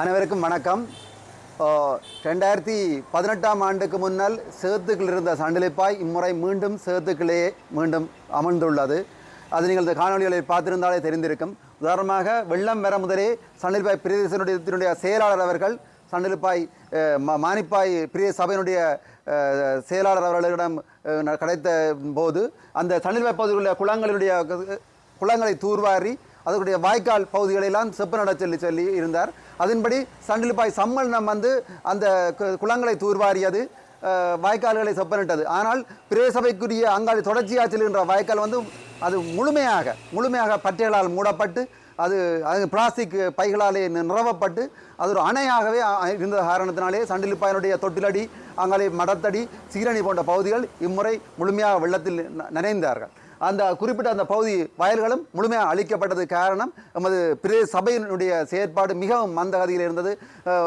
அனைவருக்கும் வணக்கம். ரெண்டாயிரத்தி பதினெட்டாம் ஆண்டுக்கு முன்னால் சேத்துக்கள் இருந்த சண்டிலிப்பாய் இம்முறை மீண்டும் சேத்துக்களே மீண்டும் அமர்ந்துள்ளது. அது நீங்கள் இந்த காணொலிகளை பார்த்திருந்தாலே தெரிந்திருக்கும். உதாரணமாக வெள்ளம் வர முதலே சண்டிலிப்பாய் பிரதேசனுடைய செயலாளர் அவர்கள் சண்டிலிப்பாய் மானிப்பாய் பிரிய சபையினுடைய செயலாளர் அவர்களிடம் கிடைத்த போது அந்த சண்டிலிப்பாய் பகுதியில் உள்ள குளங்களுடைய குளங்களை தூர்வாரி அதனுடைய வாய்க்கால் பகுதிகளெல்லாம் செப்பு நட சொல்லி சொல்லி இருந்தார். அதன்படி சண்டிலிப்பாய் சம்மேளனம் வந்து அந்த கு- குளங்களை தூர்வாரியது வாய்க்கால்களை வாய்க்கால்களை செப்பனிட்டது. ஆனால் பிரேசபைக்குரிய அங்காடி தொடர்ச்சியாக செல்கின்ற வாய்க்கால் வந்து அது முழுமையாக முழுமையாக பட்டைகளால் மூடப்பட்டு அது அது பிளாஸ்டிக் பைகளாலே நி- நிரவப்பட்டு அது ஒரு அணையாகவே இருந்த காரணத்தினாலே சண்டிலிப்பாயனுடைய தொட்டிலடி அங்காலே மடத்தடி சீரணி போன்ற பகுதிகள் இம்முறை முழுமையாக வெள்ளத்தில் நினைந்தார்கள் நனைந்தார்கள். அந்த குறிப்பிட்ட அந்த பகுதி வயல்களும் முழுமையாக அழிக்கப்பட்டது காரணம் நமது பிரே சபையினுடைய செயற்பாடு மிகவும் மந்தகதியில் இருந்தது.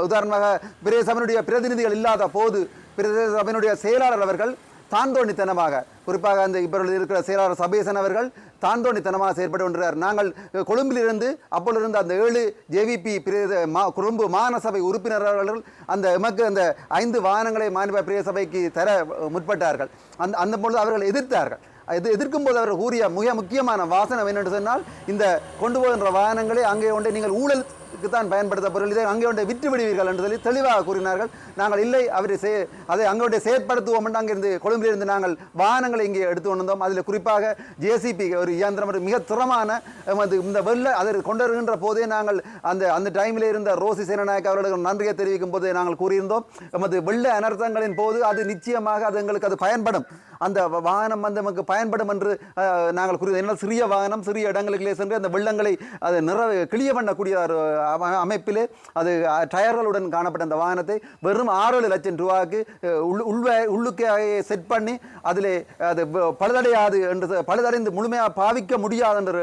உதாரணமாக பிரதேச சபையினுடைய பிரதிநிதிகள் இல்லாத போது பிரதேச சபையினுடைய செயலாளர் அவர்கள் தாந்தோணித்தனமாக குறிப்பாக அந்த இப்பொழுது இருக்கிற செயலாளர் சபேசன் அவர்கள் தாந்தோணித்தனமாக செயற்பட்டு கொண்டிருக்கிறார். நாங்கள் கொழும்பிலிருந்து அப்பொழுது அந்த ஏழு ஜேவிபி பிரதேச மா கொழும்பு மாநசபை உறுப்பினர்கள் அந்த எமக்கு அந்த ஐந்து வாகனங்களை மாநில பிரதேச சபைக்கு தர முற்பட்டார்கள். அந்த அந்த பொழுது அவர்கள் எதிர்த்தார்கள். இது எதிர்க்கும் போது அவர் கூறிய மிக முக்கியமான வாசனம் என்னென்று சொன்னால் இந்த கொண்டு போகின்ற வாகனங்களை அங்கே ஒன்றை நீங்கள் ஊழல் தான் பயன்படுத்த பொருள். இதை அங்கே ஒன்றை விற்று விடுவீர்கள் என்று சொல்லி தெளிவாக கூறினார்கள். நாங்கள் இல்லை அவரை செய் அதை அங்கே ஒன்றை செயற்படுத்துவோம் என்று அங்கிருந்து கொழும்பிலிருந்து நாங்கள் வாகனங்களை இங்கே எடுத்து கொண்டு வந்தோம் அதில் குறிப்பாக ஜேசிபி ஒரு இயந்திரம் ஒரு மிக திறமான எமது இந்த வெள்ள அதை கொண்டு வருகின்ற போதே நாங்கள் அந்த அந்த டைமில் இருந்த ரோசி சேனநாயக் அவர்களுக்கு நன்றியை தெரிவிக்கும் போது நாங்கள் கூறியிருந்தோம். எமது வெள்ள அனர்த்தங்களின் போது அது நிச்சயமாக அது எங்களுக்கு அது பயன்படும். அந்த வ- வாகனம் வந்து நமக்கு பயன்படும் என்று நாங்கள் கூறியது என்ன சிறிய வாகனம் சிறிய இடங்களுக்குள்ளே சென்று அந்த வெள்ளங்களை அது நிற கிளிய பண்ணக்கூடிய அமைப்பிலே அது டயர்களுடன் காணப்பட்ட அந்த வாகனத்தை வெறும் ஆறு லட்சம் ரூபாய்க்கு அஹ், உள் உள்வ உள்ளுக்கே செட் பண்ணி அதில் அது பழுதடையாது என்று பழுதடைந்து முழுமையாக பாவிக்க முடியாது என்ற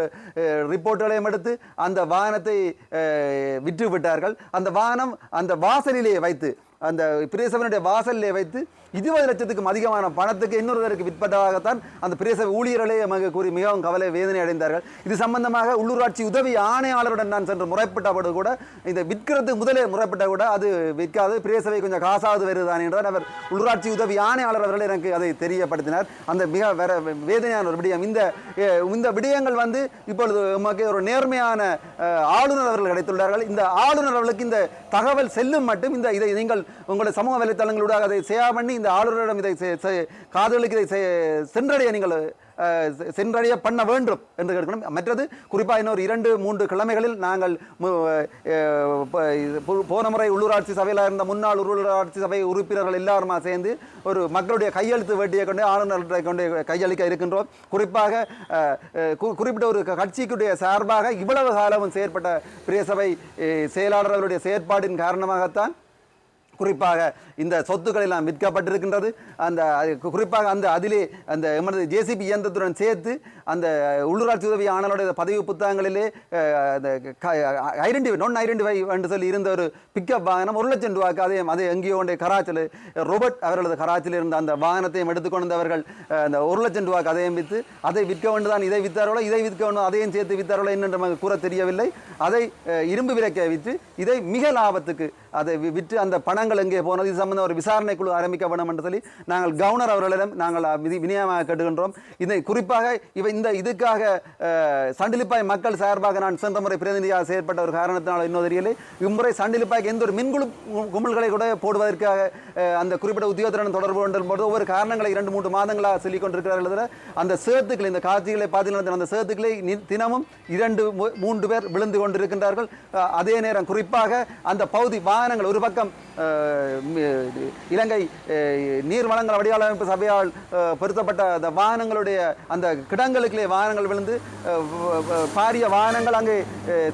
ரிப்போர்ட்டுகளையும் எடுத்து அந்த வாகனத்தை விற்றுவிட்டார்கள். விற்று விட்டார்கள் அந்த வாகனம் அந்த வாசலிலே வைத்து அந்த பிரேசவனுடைய வாசலிலே வைத்து இருபது லட்சத்துக்கும் அதிகமான பணத்துக்கு இன்னொருவருக்கு விற்பதாகத்தான் அந்த பிரதேச ஊழியர்களே எமக்கு கூறி மிகவும் கவலை வேதனை அடைந்தார்கள். இது சம்பந்தமாக உள்ளூராட்சி உதவி ஆணையாளருடன் நான் சென்று முறைப்பட்டபோது கூட இந்த விற்கிறதுக்கு முதலே முறைப்பட்ட கூட அது விற்காது பிரேசவை கொஞ்சம் காசாவது வருதான் என்றால் அவர் உள்ளூராட்சி உதவி ஆணையாளர் அவர்கள் எனக்கு அதை தெரியப்படுத்தினார். அந்த மிக வேற வேதனையான ஒரு விடயம். இந்த இந்த விடயங்கள் வந்து இப்பொழுது நமக்கு ஒரு நேர்மையான ஆளுநர் அவர்கள் கிடைத்துள்ளார்கள். இந்த ஆளுநர் அவர்களுக்கு இந்த தகவல் செல்லும் மட்டும் இந்த இதை நீங்கள் உங்களுடைய சமூக வலைத்தளங்களூடாக அதை சேவ் பண்ணி இந்த ஆளுநரிடம் இதை காதலுக்கு இதை சென்றடைய நீங்கள் சென்றடைய பண்ண வேண்டும் என்று கேட்கணும். மற்றது குறிப்பாக இன்னொரு இரண்டு மூன்று கிழமைகளில் நாங்கள் இது போ- போன முறை உள்ளூராட்சி சபையில் இருந்த முன்னாள் உள்ளூராட்சி சபை உறுப்பினர்கள் எல்லாருமா சேர்ந்து ஒரு மக்களுடைய கையெழுத்து வேட்டியை கொண்டு ஆளுநர்களை கொண்டு கையளிக்க இருக்கின்றோம். குறிப்பாக குறிப்பிட்ட ஒரு கட்சிக்குடைய சார்பாக இவ்வளவு காலமும் செயற்பட்ட பிரேசபை செயலாளர்களுடைய செயற்பாட்டின் செயற்பாடின் காரணமாகத்தான் குறிப்பாக இந்த சொத்துக்கள் எல்லாம் விற்கப்பட்டிருக்கின்றது. அந்த குறிப்பாக அந்த அதிலே அந்த எமது ஜேசிபி இயந்திரத்துடன் சேர்த்து அந்த உள்ளூராட்சி உதவி ஆணையருடைய பதிவு புத்தகங்களிலே அந்த ஐடென்டிஃபை நான் ஐடென்டிஃபை என்று சொல்லி இருந்த ஒரு பிக்கப் வாகனம் ஒரு லட்சம் ரூபாய்க்கு அதையும் அதை எங்கேயோ ஒன்றை கராச்சில் ரோபர்ட் அவர்களது கராச்சியில் இருந்த அந்த வாகனத்தையும் எடுத்துக்கொண்டவர்கள் அந்த ஒரு லட்சம் ரூபாய்க்கு அதையும் விற்று அதை விற்க வேண்டுதான் இதை வித்தார்களோ இதை விற்க வேண்டும் அதையும் சேர்த்து வித்தாரோ என்று நமக்கு கூற தெரியவில்லை. அதை இரும்பு விலைக்க விற்று இதை மிக லாபத்துக்கு அதை விற்று அந்த பணங்கள் எங்கே போனது இது சம்பந்தம் ஒரு விசாரணை குழு ஆரம்பிக்க வேண்டும் என்று சொல்லி நாங்கள் கவர்னர் அவர்களிடம் நாங்கள் விநியமாக கேட்டுகின்றோம். இதை குறிப்பாக இவை இந்த இதுக்காக சண்டிலிப்பாய் மக்கள் சார்பாக நான் சென்ற முறை பிரதிநிதியாக செயற்பட்ட ஒரு காரணத்தினால் இன்னும் தெரியலை இம்முறை சண்டிலிப்பாய்க்கு எந்த ஒரு மின்குழு கும்பல்களை கூட போடுவதற்காக அந்த குறிப்பிட்ட உத்தியோகத்துடன் தொடர்பு கொண்டும் போது ஒவ்வொரு காரணங்களை இரண்டு மூன்று மாதங்களாக சொல்லிக் கொண்டிருக்கிறார்கள் தவிர அந்த சேத்துக்கள் இந்த காட்சிகளை பார்த்தீங்கன்னா அந்த சேத்துக்களை தினமும் இரண்டு மூன்று பேர் விழுந்து கொண்டிருக்கின்றார்கள். அதே நேரம் குறிப்பாக அந்த பகுதி வாகனங்கள் ஒரு பக்கம் இலங்கை நீர் வளங்கள் வடிகால் அமைப்பு சபையால் பொருத்தப்பட்ட அந்த வாகனங்களுடைய அந்த கிடங்களுக்குள்ளே வாகனங்கள் விழுந்து பாரிய வாகனங்கள் அங்கே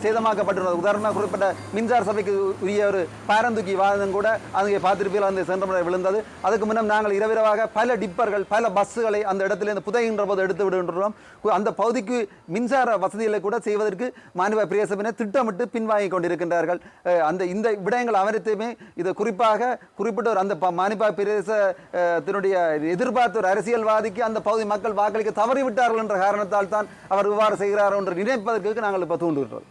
சேதமாக்கப்பட்டுள்ளது உதாரணமாக குறிப்பிட்ட மின்சார சபைக்கு உரிய ஒரு பாரந்துக்கி வாகனம் கூட அங்கே பார்த்திருப்பீர்கள். அந்த சென்ற முறை விழுந்தது. அதுக்கு முன்னம் நாங்கள் இரவிரவாக பல டிப்பர்கள் பல பஸ்ஸுகளை அந்த இடத்திலிருந்து புதைகின்ற போது எடுத்து விடுகின்றோம். அந்த பகுதிக்கு மின்சார வசதிகளை கூட செய்வதற்கு மாநில பிரதேசப்பினர் திட்டமிட்டு பின்வாங்கி கொண்டிருக்கின்றார்கள். அந்த இந்த விடயங்கள் அனைத்தையும் இதை குறிப்பிட்ட குறிப்பாக குறிப்பிட்ட ஒரு அந்த ப- மானிப்பா பிரதேசத்தினுடைய எதிர்பார்த்த ஒரு அரசியல்வாதிக்கு அந்த பகுதி மக்கள் வாக்களிக்க தவறிவிட்டார்கள் என்ற காரணத்தால் தான் அவர் இவ்வாறு செய்கிறார் என்று நினைப்பதற்கு நாங்கள் இப்போ தூண்டுகிறோம்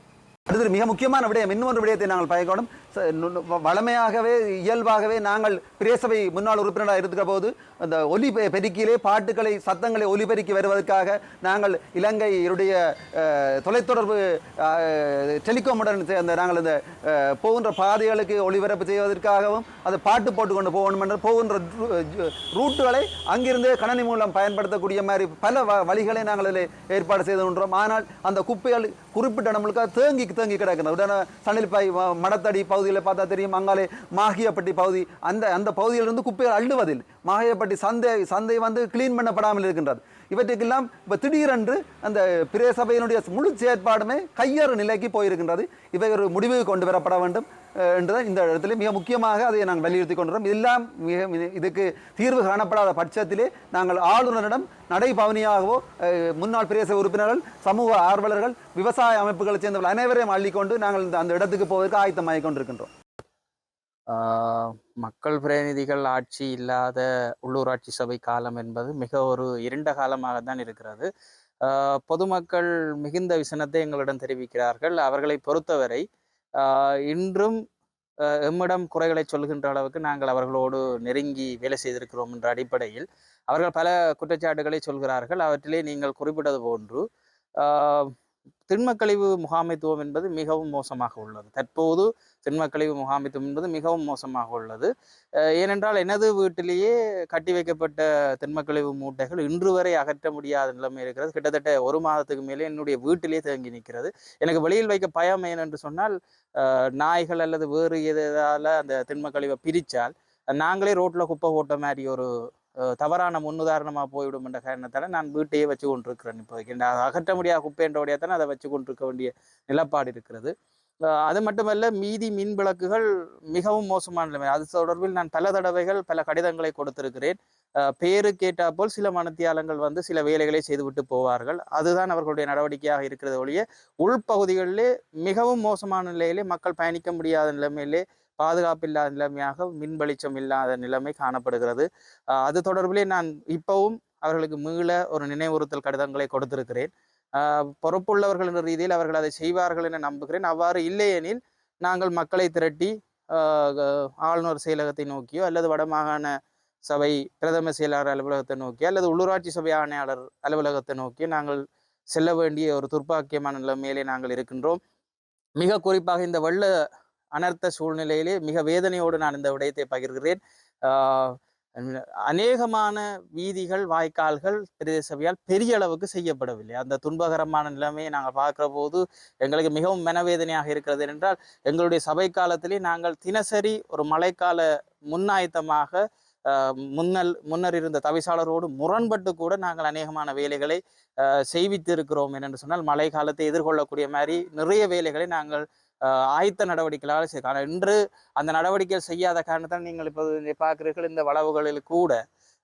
அடுத்தது மிக முக்கியமான விடயம் இன்னொரு விடயத்தை நாங்கள் பயக்கணும் வளமையாகவே இயல்பாகவே நாங்கள் பிரேசபை முன்னாள் உறுப்பினராக இருக்கிற போது அந்த ஒலி பெ- பெருக்கியிலே பாட்டுகளை சத்தங்களை ஒலிபெருக்கி வருவதற்காக நாங்கள் இலங்கையுடைய தொலைத்தொடர்பு அஹ், டெலிகாமுடன் அந்த நாங்கள் இந்த போகின்ற பாதைகளுக்கு ஒளிபரப்பு செய்வதற்காகவும் அதை பாட்டு போட்டுக்கொண்டு போகணும் என்ற போகின்ற ரூட்டுகளை அங்கிருந்தே கணனி மூலம் பயன்படுத்தக்கூடிய மாதிரி பல வ- வழிகளை நாங்கள் இதில் ஏற்பாடு செய்து கொண்டோம் ஆனால் அந்த குப்பைகள் குறிப்பிட்ட நம்மளுக்கு தேங்கி தங்கி கிடக்கிறது உடனே சணில்பாய் மடத்தடி பகுதியில் பார்த்தா தெரியும். அங்காலே மாகியப்பட்டி பகுதி. அந்த அந்த பகுதியிலிருந்து குப்பைகள் அள்ளுவதில் மாகியப்பட்டி சந்தை சந்தை வந்து கிளீன் பண்ணப்படாமல் இருக்கின்றது. இவற்றுக்கெல்லாம் இப்போ திடீரென்று அந்த பிரே சபையினுடைய முழு செயற்பாடுமே கையறு நிலைக்கு போயிருக்கின்றது. இவை ஒரு முடிவுக்கு கொண்டு வரப்பட வேண்டும் என்று என்றுதான் இந்த இடத்துல மிக முக்கியமாக அதை நாங்கள் வலியுறுத்தி கொண்டுறோம் இதெல்லாம் மிக இதுக்கு தீர்வு காணப்படாத பட்சத்திலே நாங்கள் ஆளுநரிடம் நடைபவனியாகவோ முன்னாள் பிரதேச உறுப்பினர்கள் சமூக ஆர்வலர்கள் விவசாய அமைப்புகளை சேர்ந்தவர்கள் அனைவரையும் அள்ளிக்கொண்டு நாங்கள் இந்த அந்த இடத்துக்கு போவதற்கு ஆயத்தமாகிக் கொண்டிருக்கின்றோம். மக்கள் பிரதிநிதிகள் ஆட்சி இல்லாத உள்ளூராட்சி சபை காலம் என்பது மிக ஒரு இருண்ட காலமாக தான் இருக்கிறது பொதுமக்கள் மிகுந்த விசனத்தை எங்களிடம் தெரிவிக்கிறார்கள். அவர்களை பொறுத்தவரை இன்றும் எம்மிடம் குறைகளை சொல்கின்ற அளவுக்கு நாங்கள் அவர்களோடு நெருங்கி வேலை செய்திருக்கிறோம் என்ற அடிப்படையில் அவர்கள் பல குற்றச்சாட்டுகளை சொல்கிறார்கள். அவற்றிலே நீங்கள் குறிப்பிட்டது போன்று திண்மக்கழிவு முகாமைத்துவம் என்பது மிகவும் மோசமாக உள்ளது. தற்போது திண்மக்கழிவு முகாமைத்துவம் என்பது மிகவும் மோசமாக உள்ளது. ஏனென்றால் எனது வீட்டிலேயே கட்டி வைக்கப்பட்ட திண்மக்கழிவு மூட்டைகள் இன்று வரை அகற்ற முடியாத நிலைமை இருக்கிறது. கிட்டத்தட்ட ஒரு மாதத்துக்கு மேலே என்னுடைய வீட்டிலேயே தேங்கி நிற்கிறது. எனக்கு வெளியில் வைக்க பயம் ஏனென்று சொன்னால் நாய்கள் அல்லது வேறு எதால அந்த திண்மக்கழிவை பிரித்தால் நாங்களே ரோட்டில் குப்பை போட்ட மாதிரி ஒரு தவறான முன்னுதாரணமாக போய்விடும் என்ற காரணத்தால் நான் வீட்டையே வச்சு கொண்டிருக்கிறேன் இப்போதைக்கு நான் அகற்ற முடியாத குப்பைன்றோடைய தானே அதை வச்சு கொண்டிருக்க வேண்டிய நிலப்பாடு இருக்கிறது. அது மட்டுமல்ல மீதி மின் விளக்குகள் மிகவும் மோசமான நிலைமை. அது தொடர்பில் நான் பல தடவைகள் பல கடிதங்களை கொடுத்திருக்கிறேன். பேரு கேட்டாப்போல் சில மனத்தியாளங்கள் வந்து சில வேலைகளை செய்துவிட்டு போவார்கள். அதுதான் அவர்களுடைய நடவடிக்கையாக இருக்கிறது ஒழிய உள்பகுதிகளிலே மிகவும் மோசமான நிலையிலே மக்கள் பயணிக்க முடியாத நிலைமையிலே பாதுகாப்பு இல்லாத நிலைமையாக மின் வெளிச்சம் இல்லாத நிலைமை காணப்படுகிறது. அது தொடர்பிலே நான் இப்பவும் அவர்களுக்கு மீள ஒரு நினைவுறுத்தல் கடிதங்களை கொடுத்திருக்கிறேன். பொறுப்புள்ளவர்கள் என்ற ரீதியில் அவர்கள் அதை செய்வார்கள் என நம்புகிறேன். அவ்வாறு இல்லையெனில் நாங்கள் மக்களை திரட்டி ஆஹ் ஆளுநர் செயலகத்தை நோக்கியோ அல்லது வடமாகாண சபை பிரதம செயலாளர் அலுவலகத்தை நோக்கியோ அல்லது உள்ளூராட்சி சபை ஆணையாளர் அலுவலகத்தை நோக்கியோ நாங்கள் செல்ல வேண்டிய ஒரு துர்ப்பாக்கியமான நிலைமையிலே நாங்கள் இருக்கின்றோம். மிக குறிப்பாக இந்த வெள்ள அனர்த்த சூழ்நிலையிலே மிக வேதனையோடு நான் இந்த விடயத்தை பகிர்கிறேன். அநேகமான வீதிகள் வாய்க்கால்கள் பிரதேச சபையால் பெரிய அளவுக்கு செய்யப்படவில்லை. அந்த துன்பகரமான நிலைமையை நாங்கள் பார்க்குற போது எங்களுக்கு மிகவும் மனவேதனையாக இருக்கிறது என்றால் எங்களுடைய சபை காலத்திலே நாங்கள் தினசரி ஒரு மழைக்கால முன்னாயத்தமாக முன்னல் முன்னர் இருந்த தவிசாளரோடு முரண்பட்டு கூட நாங்கள் அநேகமான வேலைகளை செய்வித்திருக்கிறோம் என்று சொன்னால் மழை காலத்தை எதிர்கொள்ளக்கூடிய மாதிரி நிறைய வேலைகளை நாங்கள் ஆயத்த நடவடிக்கைகளால் செய்ய ஆனால் இன்று அந்த நடவடிக்கைகள் செய்யாத காரணத்தால் நீங்கள் இப்போது பார்க்கிறீர்கள் இந்த வளவுகளில் கூட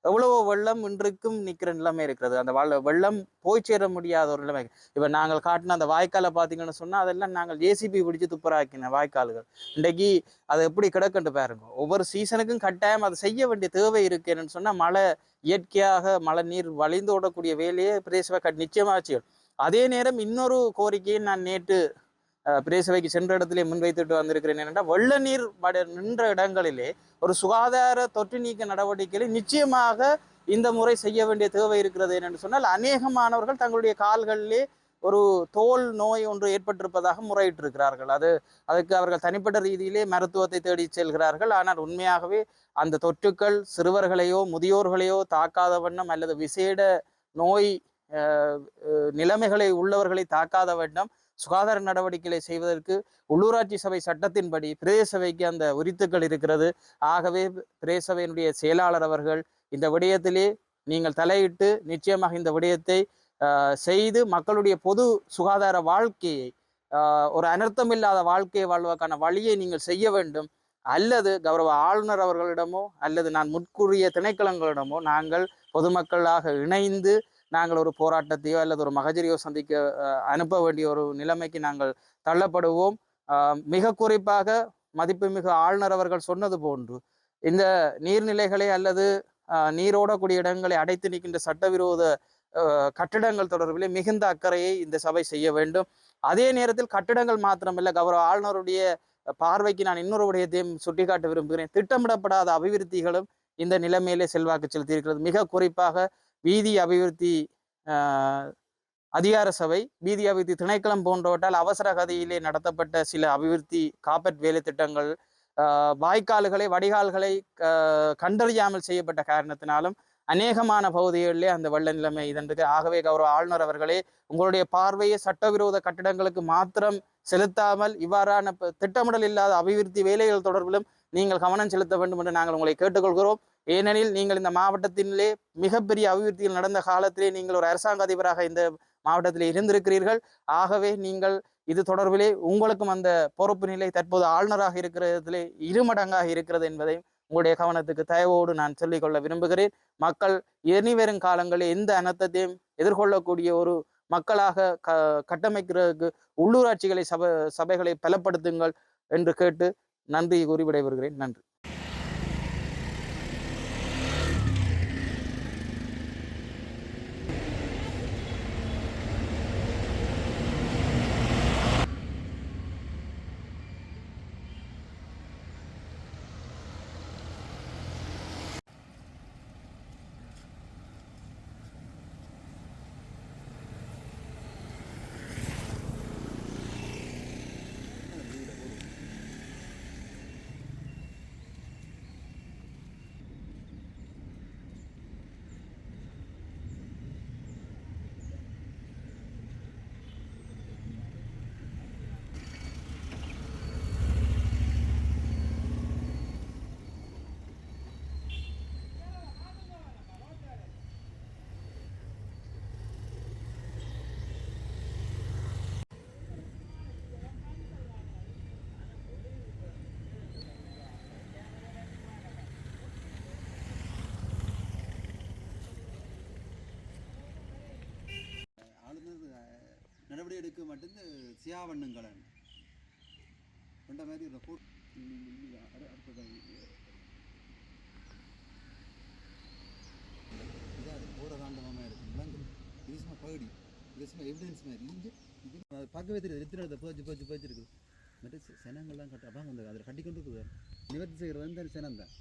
எவ்வளவோ வெள்ளம் இன்றைக்கும் நிற்கிற நிலைமை இருக்கிறது. அந்த வள வெள்ளம் போய் சேர முடியாத ஒரு நிலைமை. இப்போ நாங்கள் காட்டின அந்த வாய்க்காலை பார்த்தீங்கன்னு சொன்னால் அதெல்லாம் நாங்கள் ஜேசிபி பிடிச்சு துப்புராக்கின வாய்க்கால்கள். இன்றைக்கு அதை எப்படி கிடக்குன்ட்டு பாருங்க. ஒவ்வொரு சீசனுக்கும் கட்டாயம் அதை செய்ய வேண்டிய தேவை இருக்குன்னு சொன்னால் மழை இயற்கையாக மழை நீர் வழிந்து ஓடக்கூடிய வேலையை பிரதேச கட் நிச்சயமாக செய்யும். அதே நேரம் இன்னொரு கோரிக்கையை நான் நேற்று அஹ், சென்ற இடத்திலே முன்வைத்துட்டு வந்திருக்கிறேன் என்னென்னா வெள்ள நீர் நின்ற இடங்களிலே ஒரு சுகாதார தொற்று நீக்க நடவடிக்கைகளை நிச்சயமாக இந்த முறை செய்ய வேண்டிய தேவை இருக்கிறது என்னென்னு சொன்னால் அநேகமானவர்கள் தங்களுடைய கால்களிலே ஒரு தோல் நோய் ஒன்று ஏற்பட்டிருப்பதாக முறையிட்டிருக்கிறார்கள். அது அதுக்கு அவர்கள் தனிப்பட்ட ரீதியிலே மருத்துவத்தை தேடி செல்கிறார்கள். ஆனால் உண்மையாகவே அந்த தொற்றுக்கள் சிறுவர்களையோ முதியோர்களையோ தாக்காத வண்ணம் அல்லது விசேட நோய் நிலைமைகளை உள்ளவர்களை தாக்காத வண்ணம் சுகாதார நடவடிக்கைகளை செய்வதற்கு உள்ளூராட்சி சபை சட்டத்தின்படி பிரதேச சபைக்கு அந்த உரித்துக்கள் இருக்கிறது. ஆகவே பிரதேச சபையினுடைய செயலாளர் அவர்கள் இந்த விடயத்திலே நீங்கள் தலையிட்டு நிச்சயமாக இந்த விடயத்தை செய்து மக்களுடைய பொது சுகாதார வாழ்க்கையை ஒரு அனர்த்தம் இல்லாத வாழ்க்கையை வாழ்வதற்கான வழியை நீங்கள் செய்ய வேண்டும். அல்லது கௌரவ ஆளுநர் அவர்களிடமோ அல்லது நான் முற்கூறிய திணைக்களங்களிடமோ நாங்கள் பொதுமக்களாக இணைந்து நாங்கள் ஒரு போராட்டத்தையோ அல்லது ஒரு மகஜரியோ சந்திக்க அனுப்ப வேண்டிய ஒரு நிலைமைக்கு நாங்கள் தள்ளப்படுவோம். ஆஹ், மிக குறிப்பாக மதிப்புமிகு ஆளுநர் அவர்கள் சொன்னது போன்று இந்த நீர்நிலைகளை அல்லது ஆஹ், நீரோடக்கூடிய இடங்களை அடைத்து நிற்கின்ற சட்டவிரோத ஆஹ், கட்டிடங்கள் தொடர்பிலே மிகுந்த அக்கறையை இந்த சபை செய்ய வேண்டும். அதே நேரத்தில் கட்டிடங்கள் மாத்திரமில்லை கௌரவ ஆளுநருடைய பார்வைக்கு நான் இன்னொரு விடயத்தையும் சுட்டிக்காட்ட விரும்புகிறேன். திட்டமிடப்படாத அபிவிருத்திகளும் இந்த நிலைமையிலே செல்வாக்கு செலுத்தியிருக்கிறது. மிக குறிப்பாக வீதி அபிவிருத்தி அதிகார சபை வீதி அபிவிருத்தி திணைக்களம் போன்றவற்றால் அவசர கதையிலே நடத்தப்பட்ட சில அபிவிருத்தி காப்பட் வேலை திட்டங்கள் வாய்க்கால்களை வடிகால்களை கண்டறியாமல் செய்யப்பட்ட காரணத்தினாலும் அநேகமான பகுதிகளிலே அந்த வெள்ள நிலைமை இதற்கு ஆகவே கௌரவ ஆளுநர் அவர்களே உங்களுடைய பார்வையை சட்டவிரோத கட்டிடங்களுக்கு மாத்திரம் செலுத்தாமல் இவ்வாறான திட்டமிடல் இல்லாத அபிவிருத்தி வேலைகள் தொடர்பிலும் நீங்கள் கவனம் செலுத்த வேண்டும் என்று நாங்கள் உங்களை கேட்டுக்கொள்கிறோம். ஏனெனில் நீங்கள் இந்த மாவட்டத்திலே மிகப்பெரிய அபிவிருத்திகள் நடந்த காலத்திலே நீங்கள் ஒரு அரசாங்க அதிபராக இந்த மாவட்டத்தில் இருந்திருக்கிறீர்கள். ஆகவே நீங்கள் இது தொடர்பிலே உங்களுக்கும் அந்த பொறுப்பு நிலை தற்போது ஆளுநராக இருக்கிறதிலே இருமடங்காக இருக்கிறது என்பதை உங்களுடைய கவனத்துக்கு தயவோடு நான் சொல்லிக்கொள்ள விரும்புகிறேன். மக்கள் இனிவரும் காலங்களில் எந்த அனர்த்தத்தையும் எதிர்கொள்ளக்கூடிய ஒரு மக்களாக க கட்டமைக்கிறதுக்கு உள்ளூராட்சிகளை சபை சபைகளை பலப்படுத்துங்கள் என்று கேட்டு நன்றி கூறி விடைபெறுகிறேன். நன்றி. எடுக்க மாட்டேந்து சியாவண்ணுங்களன் கொண்ட மாதிரி இந்த ஃபோட் இதாக போகிற காண்டமாக இருக்கும் விளங்கு இது சும்மா பகுடி இது சும்மா எவிடன்ஸ் மாதிரி. இங்கே இது அது பார்க்கவே தெரியாது எத்தனை இடத்த போச்சு போச்சு போச்சு இருக்குது. மற்ற சனங்கள்லாம் கட்ட அப்பாங்க வந்து அதில் கட்டி கொண்டு இருக்குது. நிவர்த்தி செய்கிறது வந்து சனம் தான்.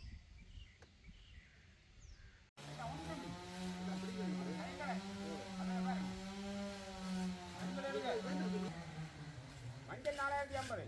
দিয়াম পারে